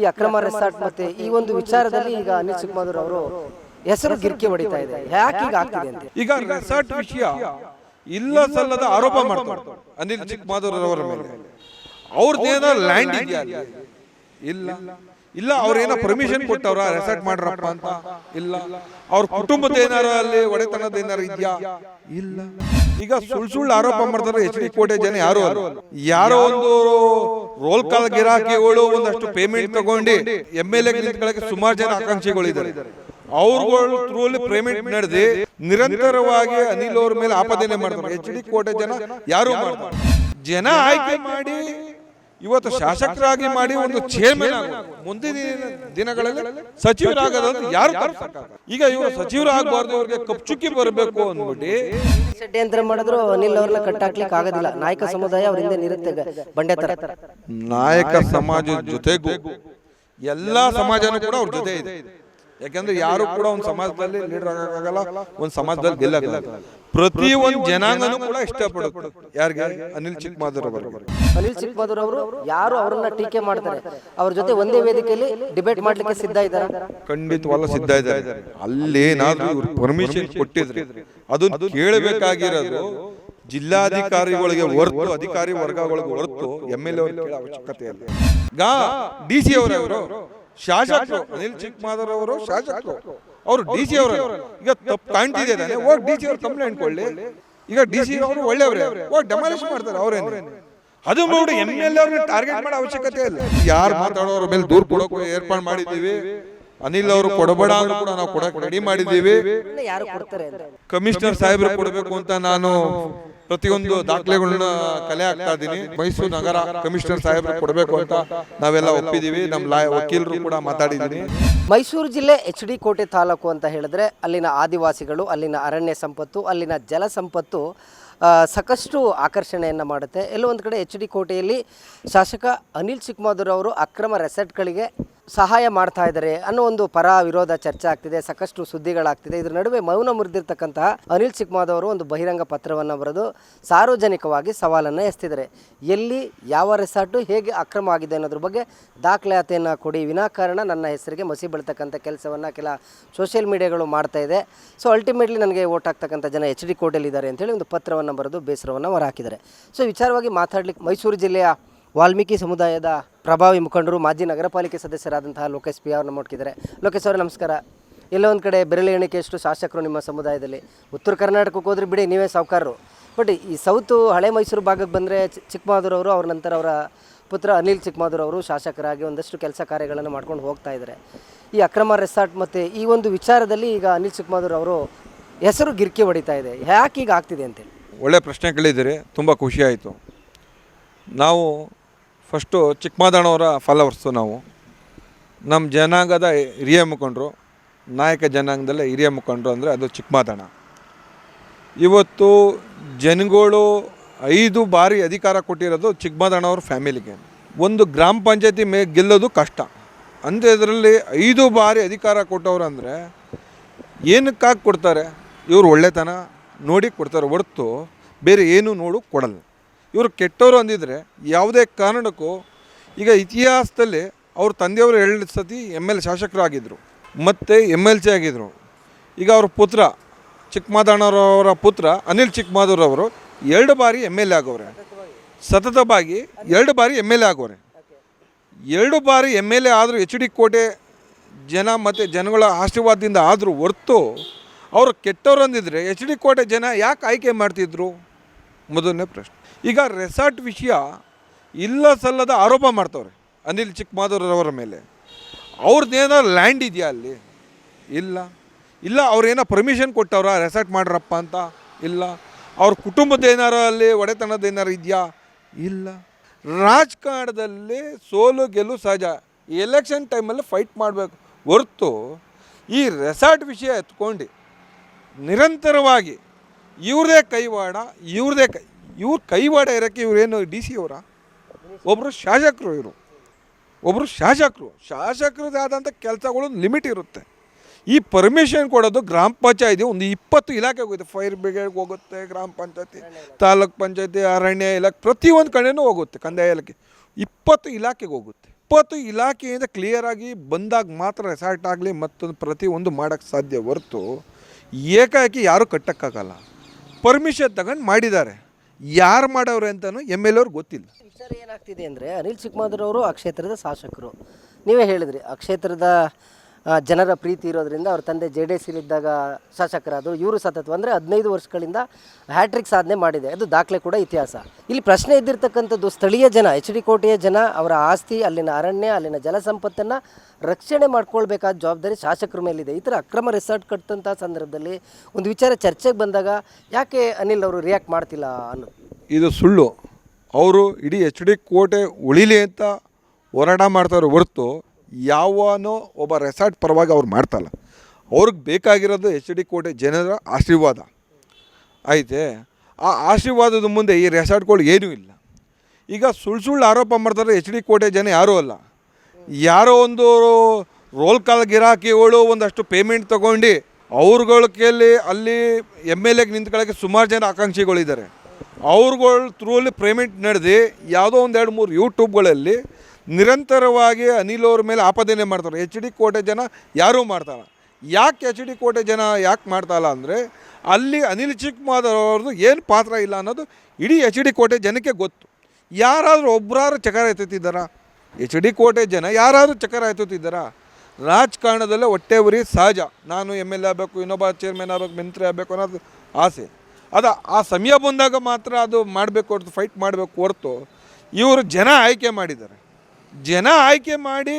ಈ ಅಕ್ರಮ ರೆಸಾರ್ಟ್ ಮತ್ತೆ ಈ ಒಂದು ವಿಚಾರದಲ್ಲಿ ಈಗ ಅನಿಲ್ ಚಿಕ್ಕಮಾದೂರ್ ಅವರು ಹೆಸರು ಗಿರ್ಕಿ ಹೊಡಿತಾ ಇದೆ. ಯಾಕೆ ಈಗ ಆಗ್ತಿದೆ ಅಂತ ಈಗ ರೆಸಾರ್ಟ್ ವಿಷಯ ಇಲ್ಲ ಸಲ್ಲದ ಆರೋಪ ಮಾಡ್ತಾರೆ ಅನಿಲ್ ಚಿಕ್ಕಮಾದೂರ್ ಅವರ ಮೇಲೆ. ಅವ್ರದ್ದೇನೋ ಲ್ಯಾಂಡ್ ಇದೆಯಾ ಇಲ್ಲ. ಇಲ್ಲ ಅವ್ರೇನೋ ಪರ್ಮಿಷನ್ ಕೊಟ್ಟವ್ರ? ರೆಸಾರ್ಟ್ ಮಾಡ್ರಪ್ಪ ಅಂತ? ಇಲ್ಲ. ಅವ್ರ ಕುಟುಂಬದ ಏನಾರ ಅಲ್ಲಿ ಒಡೆತನದ ಏನಾರ ಇದೆಯಾ? ಇಲ್ಲ. ಈಗ ಸುಳ್ಳು ಸುಳ್ಳು ಆರೋಪ ಮಾಡ್ತಾರೆ ಎಚ್ ಡಿ ಕೋಟೆ ಜನ ಯಾರು. ಯಾರೋ ಒಂದು ರೋಲ್ ಕಾಲ್ ಗಿರಾಕಿಗಳು ಒಂದಷ್ಟು ಪೇಮೆಂಟ್ ತಗೊಂಡು ಎಂ ಎಲ್ ಎ ಸುಮಾರು ಜನ ಆಕಾಂಕ್ಷಿಗಳಿದ್ದಾರೆ ಅವ್ರುಗಳು ಥ್ರೂ ಅಲ್ಲಿ ಪೇಮೆಂಟ್ ನಡೆದಿ ನಿರಂತರವಾಗಿ ಅನಿಲ್ ಅವ್ರ ಮೇಲೆ ಆಪಾದನೆ ಮಾಡ್ತಾರೆ. ಎಚ್ ಡಿ ಕೋಟೆ ಜನ ಯಾರು ಜನ ಆಯ್ಕೆ ಮಾಡಿ ಇವತ್ತು ಶಾಸಕರಾಗಿ ಮಾಡಿ ಒಂದು ಚೇರ್ಮನ್ ಮುಂದಿನ ದಿನಗಳಲ್ಲಿ ಸಚಿವರಾಗದಂತ ಯಾರು. ಈಗ ಇವರು ಸಚಿವರಾಗಬಾರ್ದು ಅವ್ರಿಗೆ ಕಪ್ಚುಕ್ಕಿ ಬರಬೇಕು ಅಂದ್ಬಿಟ್ಟು ಷಡ್ಯಂತ್ರ ಮಾಡಿದ್ರು ಅನಿಲ್ ಅವ್ರನ್ನ ಕಟ್ಟಾಕ್ಲಿಕ್ಕೆ ಆಗೋದಿಲ್ಲ. ನಾಯಕ ಸಮುದಾಯ ಅವರಿಂದ ನಿರುತ್ತೆ ಬಂಡೆ ತರ. ನಾಯಕ ಸಮಾಜದ ಜೊತೆಗೂ ಎಲ್ಲಾ ಸಮಾಜನೂ ಕೂಡ ಅವ್ರ ಜೊತೆ ಇದೆ. ಯಾಕಂದ್ರೆ ಯಾರು ಕೂಡ ಒಂದು ಸಮಾಜದಲ್ಲಿ ಲೀಡರ್ ಆಗಲ್ಲ ಒಂದು ಸಮಾಜದಲ್ಲಿ ಗೆಲ್ಲಲ್ಲ ಪ್ರತಿ ಒಂದು ಜನಾಂಗನೂ ಕೂಡ ಇಷ್ಟಪಡುತ್ತೆ. ಯಾರಿಗೆ? ಅನಿಲ್ ಚಿಕ್ಕಮಾದೂರ್ ಅವರು ಅನಿಲ್ ಚಿಕ್ಕಮಾದೂರ್ ಅವರು ಯಾರು ಅವರನ್ನ ಟೀಕೆ ಮಾಡ್ತಾರೆ? ಅವ್ರ ಜೊತೆ ಒಂದೇ ವೇದಿಕೆಯಲ್ಲಿ ಡಿಬೇಟ್ ಮಾಡ್ಲಿಕ್ಕೆ ಸಿದ್ಧ ಇದ್ದಾರೆ? ಖಂಡಿತವಲ್ಲ ಸಿದ್ಧ ಇದ್ದಾರೆ. ಅಲ್ಲೇನಾದ್ರೂ ಇವ್ರು ಪರ್ಮಿಷನ್ ಕೊಟ್ಟಿದ್ರೆ ಅದನ್ನ ಕೇಳಬೇಕಾಗಿರೋದು ಜಿಲ್ಲಾಧಿಕಾರಿಗಳಿಗೆ ಹೊರತು ಅಧಿಕಾರಿ ವರ್ಗಗಳಿಗೆ ಹೊರತು ಎಂ ಎಲ್ ಎ ಕೇಳೋ ಅವಶ್ಯಕತೆ ಇಲ್ಲ. ಗಾ ಡಿ ಸಿ ಅವರು ಶಾಸಕರು ಅನಿಲ್ ಚಿಕ್ಕಮಾದರ್ ಅವರು ಶಾಸಕರು ಅವರು ಡಿ ಸಿ ಅವರು ಈಗ ತಪ್ಪು ಕಾಣ್ತಿದೆ ಹೋಗಿ ಡಿ ಸಿ ಅವ್ರು ಕಂಪ್ಲೇಂಟ್ ಕೊಳ್ಳಿ ಈಗ ಡಿ ಸಿ ಅವರು ಒಳ್ಳೆಯವರೇ. ಹೋಗಿ ಡೆಮಾಲಿಷ್ ಮಾಡ್ತಾರೆ ಅವರೇನು. ಅದು ನೋಡಿ ಎಂ ಎಲ್ ಅವ್ರನ್ನ ಟಾರ್ಗೆಟ್ ಮಾಡೋ ಅವಶ್ಯಕತೆ ಇಲ್ಲ. ಯಾರು ಮಾತಾಡೋರ ಮೇಲೆ ದೂರ ಕೊಡೋಕೆ ಏರ್ಪಾಡು ಮಾಡಿದ್ದೀವಿ? ಅನಿಲ್ ಅವರು ಕೊಡಬೇಡ ಅಂತ ಕೂಡ ನಾವು ಕೊಡಕ್ ರೆಡಿ ಮಾಡಿದ್ದೀವಿ. ಯಾರು ಕೊಡ್ತಾರೆ ಅಂತ. ಕಮಿಷನರ್ ಸಾಹೇಬ್ರು ಕೊಡಬೇಕು ಅಂತ ನಾನು ಪ್ರತಿಯೊಂದು ದಾಖಲೆಗಳನ್ನ ಕಲೆ ಹಾಕ್ತಾ ಇದ್ದೀನಿ. ಮೈಸೂರು ನಗರ ಕಮಿಷನರ್ ಸಾಹೇಬ್ರು ಕೊಡಬೇಕು ಅಂತ ನಾವೆಲ್ಲ ಒಪ್ಪಿದೀವಿ ನಮ್ಮ ಲಾ ವಕೀಲರು ಕೂಡ ಮಾತಾಡಿದ್ದೀನಿ. ಮೈಸೂರು ಜಿಲ್ಲೆ ಎಚ್ ಡಿ ಕೋಟೆ ತಾಲೂಕು ಅಂತ ಹೇಳಿದ್ರೆ ಅಲ್ಲಿನ ಆದಿವಾಸಿಗಳು ಅಲ್ಲಿನ ಅರಣ್ಯ ಸಂಪತ್ತು ಅಲ್ಲಿನ ಜಲ ಸಂಪತ್ತು ಸಾಕಷ್ಟು ಆಕರ್ಷಣೆಯನ್ನು ಮಾಡುತ್ತೆ. ಎಲ್ಲೋ ಒಂದು ಕಡೆ ಎಚ್ ಡಿ ಕೋಟೆಯಲ್ಲಿ ಶಾಸಕ ಅನಿಲ್ ಚಿಕ್ಕಮಾದೂರ್ ಅವರು ಅಕ್ರಮ ರೆಸಾರ್ಟ್ಗಳಿಗೆ ಸಹಾಯ ಮಾಡ್ತಾ ಇದ್ದಾರೆ ಅನ್ನೋ ಒಂದು ಪರ ವಿರೋಧ ಚರ್ಚೆ ಆಗ್ತಿದೆ, ಸಾಕಷ್ಟು ಸುದ್ದಿಗಳಾಗ್ತಿದೆ. ಇದ್ರ ನಡುವೆ ಮೌನ ಮುರಿದಿರ್ತಕ್ಕಂತಹ ಅನಿಲ್ ಚಿಕ್ಕಮಾದವ್ ಅವರು ಒಂದು ಬಹಿರಂಗ ಪತ್ರವನ್ನು ಬರೆದು ಸಾರ್ವಜನಿಕವಾಗಿ ಸವಾಲನ್ನು ಎಸ್ತಿದ್ದಾರೆ. ಎಲ್ಲಿ, ಯಾವ ರೆಸಾರ್ಟು, ಹೇಗೆ ಅಕ್ರಮ ಆಗಿದೆ ಅನ್ನೋದ್ರ ಬಗ್ಗೆ ದಾಖಲಾತಿಯನ್ನು ಕೊಡಿ. ವಿನಾಕಾರಣ ನನ್ನ ಹೆಸರಿಗೆ ಮಸಿ ಬೀಳ್ತಕ್ಕಂಥ ಕೆಲಸವನ್ನು ಕೆಲ ಸೋಷಿಯಲ್ ಮೀಡಿಯಾಗಳು ಮಾಡ್ತಾ ಇದೆ. ಸೊ ಅಲ್ಟಿಮೇಟ್ಲಿ ನನಗೆ ಓಟ್ ಆಗ್ತಕ್ಕಂಥ ಜನ ಎಚ್ ಡಿ ಕೋಟೆಲಿದ್ದಾರೆ ಅಂತೇಳಿ ಒಂದು ಪತ್ರವನ್ನು ಬರೆದು ಬೇಸರವನ್ನು ಹೊರಹಾಕಿದ್ದಾರೆ. ಸೊ, ವಿಚಾರವಾಗಿ ಮಾತಾಡ್ಲಿಕ್ಕೆ ಮೈಸೂರು ಜಿಲ್ಲೆಯ ವಾಲ್ಮೀಕಿ ಸಮುದಾಯದ ಪ್ರಭಾವಿ ಮುಖಂಡರು ಮಾಜಿ ನಗರ ಪಾಲಿಕೆ ಸದಸ್ಯರಾದಂತಹ ಲೋಕೇಶ್ ಪಿ ಅವ್ರನ್ನ ಮುಟ್ಕಿದ್ದಾರೆ ಲೋಕೇಶ್ ಅವರೇ, ನಮಸ್ಕಾರ. ಎಲ್ಲೋ ಒಂದು ಕಡೆ ಬೆರಳು ಎಣಿಕೆಯಷ್ಟು ಶಾಸಕರು ನಿಮ್ಮ ಸಮುದಾಯದಲ್ಲಿ. ಉತ್ತರ ಕರ್ನಾಟಕಕ್ಕೆ ಹೋದ್ರೆ ಬಿಡಿ, ನೀವೇ ಸಾವುಕಾರರು. ಬಟ್ ಈ ಸೌತು ಹಳೆ ಮೈಸೂರು ಭಾಗಕ್ಕೆ ಬಂದರೆ ಅವರು ಅವ್ರ ನಂತರ ಅವರ ಪುತ್ರ ಅನಿಲ್ ಚಿಕ್ಕಮಾದೂರು ಅವರು ಶಾಸಕರಾಗಿ ಒಂದಷ್ಟು ಕೆಲಸ ಕಾರ್ಯಗಳನ್ನು ಮಾಡ್ಕೊಂಡು ಹೋಗ್ತಾ ಇದ್ದಾರೆ. ಈ ಅಕ್ರಮ ರೆಸಾರ್ಟ್ ಮತ್ತು ಈ ಒಂದು ವಿಚಾರದಲ್ಲಿ ಈಗ ಅನಿಲ್ ಚಿಕ್ಕಮಾದೂರು ಅವರು ಹೆಸರು ಗಿರ್ಕಿ ಹೊಡಿತಾ ಇದೆ. ಯಾಕೆ ಈಗ ಆಗ್ತಿದೆ ಅಂತೇಳಿ? ಒಳ್ಳೆ ಪ್ರಶ್ನೆ ಕೇಳಿದ್ದೀರಿ ತುಂಬ ಖುಷಿಯಾಯಿತು ನಾವು ಫಸ್ಟು ಚಿಕ್ಕಮಾದಣ್ಣವರ ಫಾಲೋವರ್ಸು ನಾವು. ನಮ್ಮ ಜನಾಂಗದ ಹಿರಿಯ ಮುಖಂಡರು, ನಾಯಕ ಜನಾಂಗದಲ್ಲೇ ಹಿರಿಯ ಮುಖಂಡರು ಅಂದರೆ ಅದು ಚಿಕ್ಕಮಾದಣ್ಣ ಇವತ್ತು ಜನಗಳು ಐದು ಬಾರಿ ಅಧಿಕಾರ ಕೊಟ್ಟಿರೋದು ಚಿಕ್ಕಮಾದಣ್ಣವ್ರ ಫ್ಯಾಮಿಲಿಗೆ. ಒಂದು ಗ್ರಾಮ ಪಂಚಾಯತಿ ಮೇ ಗೆಲ್ಲೋದು ಕಷ್ಟ. ಅಂಥದ್ರಲ್ಲಿ ಐದು ಬಾರಿ ಅಧಿಕಾರ ಕೊಟ್ಟವ್ರು ಅಂದರೆ ಏನಕ್ಕಾಗಿ ಕೊಡ್ತಾರೆ ಇವರು ಒಳ್ಳೆತನ ನೋಡಿ ಕೊಡ್ತಾರೆ ಹೊರತು ಬೇರೆ ಏನು ನೋಡು ಕೊಡಲ್ಲ. ಇವರು ಕೆಟ್ಟವರು ಅಂದಿದ್ರೆ ಯಾವುದೇ ಕಾರಣಕ್ಕೂ ಈಗ ಇತಿಹಾಸದಲ್ಲಿ ಅವ್ರ ತಂದೆಯವರು ಎರಡು ಸತಿ ಎಂ ಎಲ್ ಶಾಸಕರಾಗಿದ್ದರು ಮತ್ತು ಎಂ ಎಲ್ ಸಿ ಆಗಿದ್ದರು ಈಗ ಅವ್ರ ಪುತ್ರ ಚಿಕ್ಕಮಾದಣ್ಣವರವರ ಪುತ್ರ ಅನಿಲ್ ಚಿಕ್ಕಮಾದೂರವರು ಎರಡು ಬಾರಿ ಎಂ ಎಲ್ ಎ ಆಗೋರೆ. ಸತತವಾಗಿ ಎರಡು ಬಾರಿ ಎಂ ಎಲ್ ಎ ಆಗೋರೆ. ಎರಡು ಬಾರಿ ಎಂ ಎಲ್ ಎ ಆದರೂ ಎಚ್ ಡಿ ಕೋಟೆ ಜನ ಮತ್ತು ಜನಗಳ ಆಶೀರ್ವಾದದಿಂದ ಆದರೂ ಹೊರ್ತು ಅವರು ಕೆಟ್ಟವ್ರು ಅಂದಿದ್ರೆ ಎಚ್ ಡಿ ಕೋಟೆ ಜನ ಯಾಕೆ ಆಯ್ಕೆ ಮಾಡ್ತಿದ್ರು? ಮೊದಲನೇ ಪ್ರಶ್ನೆ. ಈಗ ರೆಸಾರ್ಟ್ ವಿಷಯ ಇಲ್ಲ ಸಲ್ಲದ ಆರೋಪ ಮಾಡ್ತವ್ರೆ, ಅನಿಲ್ ಚಿಕ್ಕಮಾದೂರವರ ಮೇಲೆ. ಅವ್ರದ್ದೇನೋ ಲ್ಯಾಂಡ್ ಇದೆಯಾ ಅಲ್ಲಿ? ಇಲ್ಲ. ಇಲ್ಲ ಅವ್ರೇನೋ ಪರ್ಮಿಷನ್ ಕೊಟ್ಟವ್ರ ರೆಸಾರ್ಟ್ ಮಾಡ್ರಪ್ಪ ಅಂತ? ಇಲ್ಲ. ಅವ್ರ ಕುಟುಂಬದ ಏನಾರ ಅಲ್ಲಿ, ಒಡೆತನದ ಏನಾರು ಇದೆಯಾ? ಇಲ್ಲ. ರಾಜಕಾರಣದಲ್ಲಿ ಸೋಲು ಗೆಲು ಸಹಜ. ಎಲೆಕ್ಷನ್ ಟೈಮಲ್ಲಿ ಫೈಟ್ ಮಾಡಬೇಕು. ಹೊರತು ಈ ರೆಸಾರ್ಟ್ ವಿಷಯ ಎತ್ಕೊಂಡು ನಿರಂತರವಾಗಿ ಇವ್ರದೇ ಕೈವಾಡ, ಇವ್ರದೇ ಕೈ ಇವ್ರ ಕೈವಾಡ ಇರೋಕ್ಕೆ ಇವ್ರೇನು ಡಿ ಸಿ ಅವರ? ಒಬ್ಬರು ಶಾಸಕರು ಇವರು. ಒಬ್ಬರು ಶಾಸಕರು. ಶಾಸಕರದಾದಂಥ ಕೆಲಸಗಳು ಲಿಮಿಟ್ ಇರುತ್ತೆ. ಈ ಪರ್ಮಿಷನ್ ಕೊಡೋದು ಗ್ರಾಮ ಪಂಚಾಯತಿ ಒಂದು ಇಪ್ಪತ್ತು ಇಲಾಖೆಗೆ ಹೋಗುತ್ತೆ. ಫೈರ್ ಬ್ರಿಗೇಡ್ಗೆ ಹೋಗುತ್ತೆ, ಗ್ರಾಮ ಪಂಚಾಯತಿ, ತಾಲೂಕ್ ಪಂಚಾಯತಿ, ಅರಣ್ಯ ಇಲಾಖೆ, ಪ್ರತಿಯೊಂದು ಕಡೆನೂ ಹೋಗುತ್ತೆ ಕಂದಾಯ ಇಲಾಖೆ. ಇಪ್ಪತ್ತು ಇಲಾಖೆಗೆ ಹೋಗುತ್ತೆ. ಇಪ್ಪತ್ತು ಇಲಾಖೆಯಿಂದ ಕ್ಲಿಯರಾಗಿ ಬಂದಾಗ ಮಾತ್ರ ರೆಸಾರ್ಟ್ ಆಗಲಿ ಮತ್ತೊಂದು ಪ್ರತಿಯೊಂದು ಮಾಡೋಕ್ಕೆ ಸಾಧ್ಯ ಹೊರತು ಏಕಾಏಕಿ ಯಾರೂ ಕಟ್ಟೋಕ್ಕಾಗಲ್ಲ. ಪರ್ಮಿಷನ್ ತಗೊಂಡು ಮಾಡಿದ್ದಾರೆ. ಯಾರು ಮಾಡವ್ರೆ ಅಂತಲೂ ಎಂ ಎಲ್ ಅವ್ರಿಗೆ ಗೊತ್ತಿಲ್ಲ. ವಿಚಾರ ಏನಾಗ್ತಿದೆ ಅಂದರೆ ಅನಿಲ್ ಚಿಕ್ಕಮಾದೂರ್ ಅವರು ಆ ಕ್ಷೇತ್ರದ ಶಾಸಕರು. ನೀವೇ ಹೇಳಿದ್ರಿ, ಆ ಕ್ಷೇತ್ರದ ಜನರ ಪ್ರೀತಿ ಇರೋದ್ರಿಂದ ಅವ್ರ ತಂದೆ ಜೆ ಡಿ ಇದ್ದಾಗ ಶಾಸಕರಾದರು. ಇವರು ಸತತ ಅಂದರೆ ಹದಿನೈದು ವರ್ಷಗಳಿಂದ ಹ್ಯಾಟ್ರಿಕ್ ಸಾಧನೆ ಮಾಡಿದೆ. ಅದು ದಾಖಲೆ ಕೂಡ ಇತಿಹಾಸ. ಇಲ್ಲಿ ಪ್ರಶ್ನೆ ಇದ್ದಿರ್ತಕ್ಕಂಥದ್ದು ಸ್ಥಳೀಯ ಜನ, ಎಚ್ ಡಿ ಕೋಟೆಯ ಜನ, ಅವರ ಆಸ್ತಿ, ಅಲ್ಲಿನ ಅರಣ್ಯ, ಅಲ್ಲಿನ ಜಲಸಂಪತ್ತನ್ನು ರಕ್ಷಣೆ ಮಾಡ್ಕೊಳ್ಬೇಕಾದ ಜವಾಬ್ದಾರಿ ಶಾಸಕರ ಮೇಲಿದೆ. ಈ ಥರ ಅಕ್ರಮ ರೆಸಾರ್ಟ್ ಕಟ್ಟಂಥ ಸಂದರ್ಭದಲ್ಲಿ ಒಂದು ವಿಚಾರ ಚರ್ಚೆಗೆ ಬಂದಾಗ ಯಾಕೆ ಅನಿಲ್ ಅವರು ರಿಯಾಕ್ಟ್ ಮಾಡ್ತಿಲ್ಲ ಅನ್ನೋದು? ಇದು ಸುಳ್ಳು. ಅವರು ಇಡೀ ಎಚ್ ಡಿ ಕೋಟೆ ಉಳಿಲಿ ಅಂತ ಹೋರಾಟ ಮಾಡ್ತಾರೆ ಹೊರತು ಯಾವನೋ ಒಬ್ಬ ರೆಸಾರ್ಟ್ ಪರವಾಗಿ ಅವ್ರು ಮಾಡ್ತಲ್ಲ ಅವ್ರಿಗೆ ಬೇಕಾಗಿರೋದು ಎಚ್ ಡಿ ಕೋಟೆ ಜನರ ಆಶೀರ್ವಾದ. ಐತೆ ಆ ಆಶೀರ್ವಾದದ ಮುಂದೆ ಈ ರೆಸಾರ್ಟ್ಗಳು ಏನೂ ಇಲ್ಲ. ಈಗ ಸುಳ್ಳು ಸುಳ್ಳು ಆರೋಪ ಮಾಡ್ತಾರೆ ಎಚ್ ಡಿ ಕೋಟೆ ಜನ ಯಾರೂ ಅಲ್ಲ. ಯಾರೋ ಒಂದು ರೋಲ್ ಕಾಲ್ ಗಿರಾಕಿಗಳು ಒಂದಷ್ಟು ಪೇಮೆಂಟ್ ತಗೊಂಡು ಅವ್ರುಗಳ ಕೇಳಿ ಅಲ್ಲಿ ಎಂ ಎಲ್ ಎಗೆ ನಿಂತ್ಕೊಳ್ಳೋಕೆ ಸುಮಾರು ಜನ ಆಕಾಂಕ್ಷಿಗಳಿದ್ದಾರೆ. ಅವ್ರುಗಳ ಥ್ರೂಲಿ ಪೇಮೆಂಟ್ ನಡೆದು ಯಾವುದೋ ಒಂದು ಎರಡು ಮೂರು ಯೂಟ್ಯೂಬ್ಗಳಲ್ಲಿ ನಿರಂತರವಾಗಿ ಅನಿಲ್ ಅವ್ರ ಮೇಲೆ ಆಪಾದನೆ ಮಾಡ್ತಾರೆ. ಎಚ್ ಡಿ ಕೋಟೆ ಜನ ಯಾರೂ ಮಾಡ್ತಾರ ಯಾಕೆ ಎಚ್ ಡಿ ಕೋಟೆ ಜನ ಯಾಕೆ ಮಾಡ್ತಾಯಿಲ್ಲ ಅಂದರೆ ಅಲ್ಲಿ ಅನಿಲ್ ಚಿಕ್ಕ ಅವ್ರದ್ದು ಏನು ಪಾತ್ರ ಇಲ್ಲ ಅನ್ನೋದು ಇಡೀ ಎಚ್ ಡಿ ಕೋಟೆ ಜನಕ್ಕೆ ಗೊತ್ತು. ಯಾರಾದರೂ ಒಬ್ಬರಾರು ಚಕಾರ ಎತ್ತುತ್ತಿದ್ದಾರಾ? ಎಚ್ ಡಿ ಕೋಟೆ ಜನ ಯಾರಾದರೂ ಚಕರ ಎತ್ತುತ್ತಿದ್ದಾರಾ ರಾಜಕಾರಣದಲ್ಲೇ ಹೊಟ್ಟೆ ಉರಿ ಸಹಜ. ನಾನು ಎಂ ಎಲ್ ಎ ಆಗಬೇಕು, ಇನ್ನೊಬ್ಬ ಚೇರ್ಮನ್ ಆಗಬೇಕು, ಮಂತ್ರಿ ಆಗಬೇಕು ಅನ್ನೋದು ಆಸೆ. ಅದು ಆ ಸಮಯ ಬಂದಾಗ ಮಾತ್ರ ಅದು ಮಾಡಬೇಕು ಹೊರತು ಫೈಟ್ ಮಾಡಬೇಕು ಹೊರತು ಇವರು ಜನ ಆಯ್ಕೆ ಮಾಡಿದ್ದಾರೆ. ಜನ ಆಯ್ಕೆ ಮಾಡಿ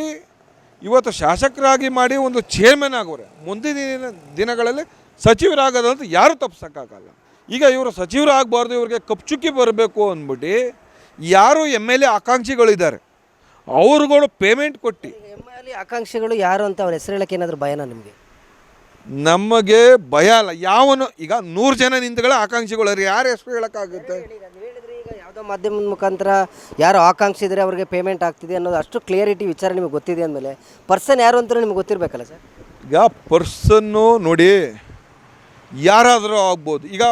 ಇವತ್ತು ಶಾಸಕರಾಗಿ ಮಾಡಿ ಒಂದು ಚೇರ್ಮನ್ ಆಗೋರೆ. ಮುಂದಿನ ದಿನ, ದಿನಗಳಲ್ಲಿ ಸಚಿವರಾಗೋದಂತ ಯಾರೂ ತಪ್ಪಿಸೋಕ್ಕಾಗಲ್ಲ ಈಗ ಇವರು ಸಚಿವರು ಆಗಬಾರ್ದು ಇವ್ರಿಗೆ ಕಪ್ಚುಕ್ಕಿ ಬರಬೇಕು ಅಂದ್ಬಿಟ್ಟು ಯಾರು ಎಂ ಎಲ್ ಎ ಆಕಾಂಕ್ಷಿಗಳಿದ್ದಾರೆ. ಅವ್ರುಗಳು ಪೇಮೆಂಟ್ ಕೊಟ್ಟು. ಎ ಆಕಾಂಕ್ಷಿಗಳು ಯಾರು ಅಂತ ಅವ್ರ ಹೆಸರು ಹೇಳಕ್ಕೆ ಏನಾದರೂ ಭಯನಾ ನಿಮಗೆ? ನಮಗೆ ಭಯ ಅಲ್ಲ. ಯಾವನು ಈಗ ನೂರು ಜನ ನಿಂತುಗಳ ಆಕಾಂಕ್ಷಿಗಳು ಯಾರು ಹೆಸರು ಹೇಳೋಕ್ಕಾಗುತ್ತೆ? ಈಗ ಯಾವುದೋ ಮಾಧ್ಯಮದ ಮುಖಾಂತರ ಯಾರು ಆಕಾಂಕ್ಷಿ ಇದ್ದರೆ ಅವ್ರಿಗೆ ಪೇಮೆಂಟ್ ಆಗ್ತಿದೆ ಅನ್ನೋದು ಅಷ್ಟು ಕ್ಲಿಯರಿಟಿ ವಿಚಾರ ನಿಮಗೆ ಗೊತ್ತಿದೆ ಅಂದಮೇಲೆ ಪರ್ಸನ್ ಯಾರು ಅಂತ ನಿಮ್ಗೆ ಗೊತ್ತಿರಬೇಕಲ್ಲ ಸರ್? ಈಗ ಪರ್ಸನ್ನು ನೋಡಿ ಯಾರಾದರೂ ಆಗ್ಬೋದು. ಈಗ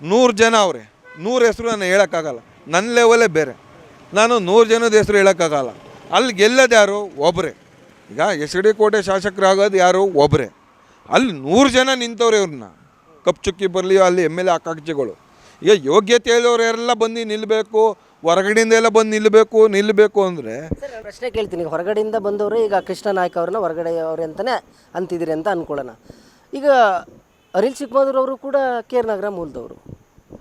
ನೂರು ಜನ ಅವ್ರೆ ನೂರು ಹೆಸರು ನಾನು ಹೇಳೋಕ್ಕಾಗಲ್ಲ ನನ್ನ ಲೆವೆಲೇ ಬೇರೆ. ನಾನು ನೂರು ಜನದ ಹೆಸರು ಹೇಳೋಕ್ಕಾಗಲ್ಲ. ಅಲ್ಲಿ ಗೆಲ್ಲೋದು ಯಾರು? ಒಬ್ಬರೇ ಈಗ ಎಸ್ ಡಿ ಕೋಟೆ ಶಾಸಕರಾಗೋದು ಯಾರು? ಒಬ್ಬರೇ ಅಲ್ಲಿ ನೂರು ಜನ ನಿಂತವ್ರೆ ಇವ್ರನ್ನ ಕಪ್ ಚುಕ್ಕಿ ಬರಲಿ ಅಲ್ಲಿ ಎಂ ಎಲ್ ಎ ಆಕಾಂಕ್ಷಿಗಳು. ಈಗ ಯೋಗ್ಯತೆ ಹೇಳೋರೆಲ್ಲ ಬಂದು ನಿಲ್ಲಬೇಕು ಹೊರಗಡೆಯಿಂದ ಎಲ್ಲ ಬಂದು ನಿಲ್ಲಬೇಕು ನಿಲ್ಲಬೇಕು ಅಂದರೆ? ಪ್ರಶ್ನೆ ಕೇಳ್ತೀನಿ. ಹೊರಗಡೆಯಿಂದ ಬಂದವರು ಈಗ ಕೃಷ್ಣ ನಾಯ್ಕ ಅವ್ರನ್ನ ಹೊರಗಡೆ ಅವ್ರೆ ಅಂತಲೇ ಅಂತಿದ್ದೀರಿ ಅಂತ ಅಂದ್ಕೊಳ್ಳೋಣ ಈಗ ಅನಿಲ್ ಚಿಕ್ಕಮಗಳೂರು ಅವರು ಕೂಡ ಕೆ ಆರ್ ನಗರ ಮೂಲದವರು.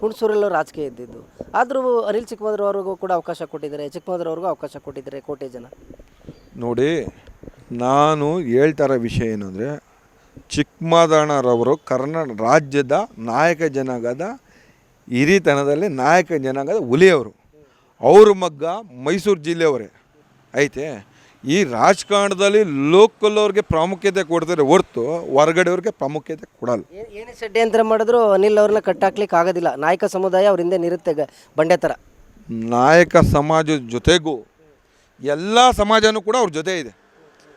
ಹುಣಸೂರಲ್ಲಿ ರಾಜಕೀಯ ಇದ್ದಿದ್ದು. ಆದರೂ ಅನಿಲ್ ಚಿಕ್ಕಮದ್ರವ್ರಿಗೂ ಕೂಡ ಅವಕಾಶ ಕೊಟ್ಟಿದ್ದಾರೆ. ಚಿಕ್ಕಮದ್ರವ್ರಿಗೂ ಅವಕಾಶ ಕೊಟ್ಟಿದ್ದಾರೆ ಕೋಟೆ ಜನ. ನೋಡಿ, ನಾನು ಹೇಳ್ತಾರ ವಿಷಯ ಏನು ಅಂದರೆ ಕರ್ನಾಟಕ ರಾಜ್ಯದ ನಾಯಕ ಜನಾಂಗದ ಹಿರಿತನದಲ್ಲಿ ನಾಯಕ ಜನಾಂಗದ ಹುಲಿಯವರು. ಅವ್ರ ಮಗ್ಗ ಮೈಸೂರು ಜಿಲ್ಲೆಯವರೇ. ಐತೆ? ಈ ರಾಜಕಾರಣದಲ್ಲಿ ಲೋಕಲ್ ಅವ್ರಿಗೆ ಪ್ರಾಮುಖ್ಯತೆ ಕೊಡ್ತಾರೆ ಹೊರ್ತು ಹೊರಗಡೆಯವ್ರಿಗೆ ಪ್ರಾಮುಖ್ಯತೆ ಕೊಡಲ್ಲ. ಏನೇ ಷಡ್ಯಂತ್ರ ಮಾಡಿದ್ರು ಅನಿಲ್ ಅವ್ರನ್ನ ಕಟ್ಟಾಕ್ಲಿಕ್ಕೆ ಆಗೋದಿಲ್ಲ. ನಾಯಕ ಸಮುದಾಯ ಅವ್ರ ಹಿಂದೆ ನಿರುತ್ತೆ ಗ- ಬಂಡೆ ಥರ ನಾಯಕ ಸಮಾಜದ ಜೊತೆಗೂ ಎಲ್ಲ ಸಮಾಜನೂ ಕೂಡ ಅವ್ರ ಜೊತೆ ಇದೆ.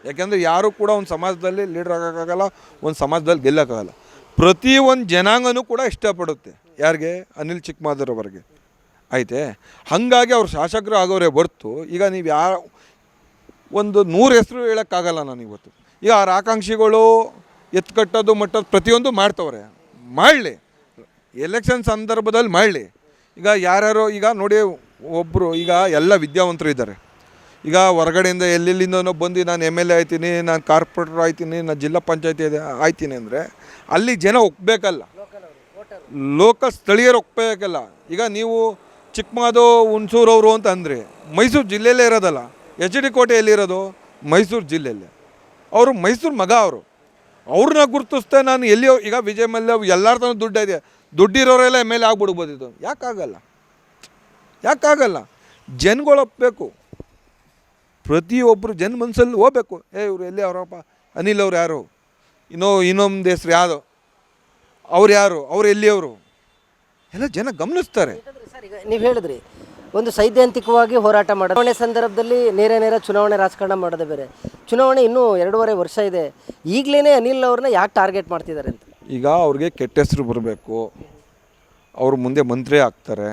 ಯಾಕೆಂದರೆ ಯಾರೂ ಕೂಡ ಒಂದು ಸಮಾಜದಲ್ಲಿ ಲೀಡರ್ ಆಗೋಕ್ಕಾಗಲ್ಲ ಒಂದು ಸಮಾಜದಲ್ಲಿ ಪ್ರತಿ ಪ್ರತಿಯೊಂದು ಜನಾಂಗನೂ ಕೂಡ ಇಷ್ಟಪಡುತ್ತೆ. ಯಾರಿಗೆ? ಅನಿಲ್ ಚಿಕ್ಕಮಾದರವರಿಗೆ. ಐತೆ ಹಾಗಾಗಿ ಅವ್ರು ಶಾಸಕರು ಆಗೋರೇ ಹೊರ್ತು ಈಗ ನೀವು ಯಾರ ಒಂದು ನೂರು ಹೆಸರು ಹೇಳೋಕ್ಕಾಗಲ್ಲ ನಾನು ಇವತ್ತು. ಈಗ ಅವ್ರ ಆಕಾಂಕ್ಷಿಗಳು ಎತ್ಕಟ್ಟೋದು ಮಟ್ಟೋದು ಪ್ರತಿಯೊಂದು ಮಾಡ್ತವ್ರೆ. ಮಾಡಲಿ. ಎಲೆಕ್ಷನ್ ಸಂದರ್ಭದಲ್ಲಿ ಮಾಡಲಿ. ಈಗ ಯಾರ್ಯಾರು, ಈಗ ನೋಡಿ ಒಬ್ಬರು ಈಗ ಎಲ್ಲ ವಿದ್ಯಾವಂತರು ಇದ್ದಾರೆ. ಈಗ ಹೊರಗಡೆಯಿಂದ ಎಲ್ಲೆಲ್ಲಿಂದನೋ ಬಂದು ನಾನು ಎಂ ಎಲ್ ಎ ಆಯ್ತೀನಿ, ನಾನು ಕಾರ್ಪೊರೇಟರ್ ಆಯ್ತೀನಿ, ನಾನು ಜಿಲ್ಲಾ ಪಂಚಾಯತಿ ಆಯ್ತೀನಿ ಅಂದರೆ ಅಲ್ಲಿ ಜನ ಒಪ್ಪಬೇಕಲ್ಲ ಲೋಕಲ್ ಸ್ಥಳೀಯರು ಒಪ್ಪಬೇಕಲ್ಲ ಈಗ ನೀವು ಚಿಕ್ಕಮಾದು ಹುಣಸೂರವರು ಅಂತ ಅಂದರೆ ಮೈಸೂರು ಜಿಲ್ಲೆಯಲ್ಲೇ ಇರೋದಲ್ಲ. ಎಚ್ ಡಿ ಕೋಟೆ ಎಲ್ಲಿರೋದು ಮೈಸೂರು ಜಿಲ್ಲೆಯಲ್ಲಿ. ಅವರು ಮೈಸೂರು ಮಗ ಅವರು. ಅವ್ರನ್ನ ಗುರುತಿಸ್ತಾ ನಾನು ಎಲ್ಲಿಯೋ, ಈಗ ವಿಜಯ್ ಮಲ್ಯ ಎಲ್ಲರ ತನಕ ದುಡ್ಡು ಇದೆ. ದುಡ್ಡಿರೋರೆಲ್ಲ ಎಂ ಎಲ್ ಎ ಆಗ್ಬಿಡ್ಬೋದಿತ್ತು ಯಾಕಾಗಲ್ಲ? ಯಾಕಾಗಲ್ಲ? ಜನ್ಗಳು ಒಪ್ಪಬೇಕು ಪ್ರತಿಯೊಬ್ಬರು ಜನ ಮನಸ್ಸಲ್ಲಿ ಹೋಗ್ಬೇಕು ಏ, ಇವರು ಎಲ್ಲಿ ಅವರಪ್ಪ? ಅನಿಲ್ ಅವ್ರು ಯಾರು? ಇನ್ನೋ, ಇನ್ನೊಂದು ಹೆಸ್ರು ಯಾರು? ಅವ್ರು ಯಾರು? ಅವ್ರು ಎಲ್ಲಿಯವರು ಎಲ್ಲ ಜನ ಗಮನಿಸ್ತಾರೆ. ಸರ್, ಈಗ ನೀವು ಹೇಳಿದ್ರಿ ಒಂದು ಸೈದ್ಧಾಂತಿಕವಾಗಿ ಹೋರಾಟ ಮಾಡೋದು ಚುನಾವಣೆ ಸಂದರ್ಭದಲ್ಲಿ ನೇರ ನೇರ ಚುನಾವಣೆ ರಾಜಕಾರಣ ಮಾಡೋದೇ ಬೇರೆ. ಚುನಾವಣೆ ಇನ್ನೂ ಎರಡೂವರೆ ವರ್ಷ ಇದೆ. ಈಗಲೇ ಅನಿಲ್ ಅವ್ರನ್ನ ಯಾಕೆ ಟಾರ್ಗೆಟ್ ಮಾಡ್ತಿದ್ದಾರೆ ಅಂತ? ಈಗ ಅವ್ರಿಗೆ ಕೆಟ್ಟ ಹೆಸರು ಬರಬೇಕು. ಅವರು ಮುಂದೆ ಮಂತ್ರಿ ಆಗ್ತಾರೆ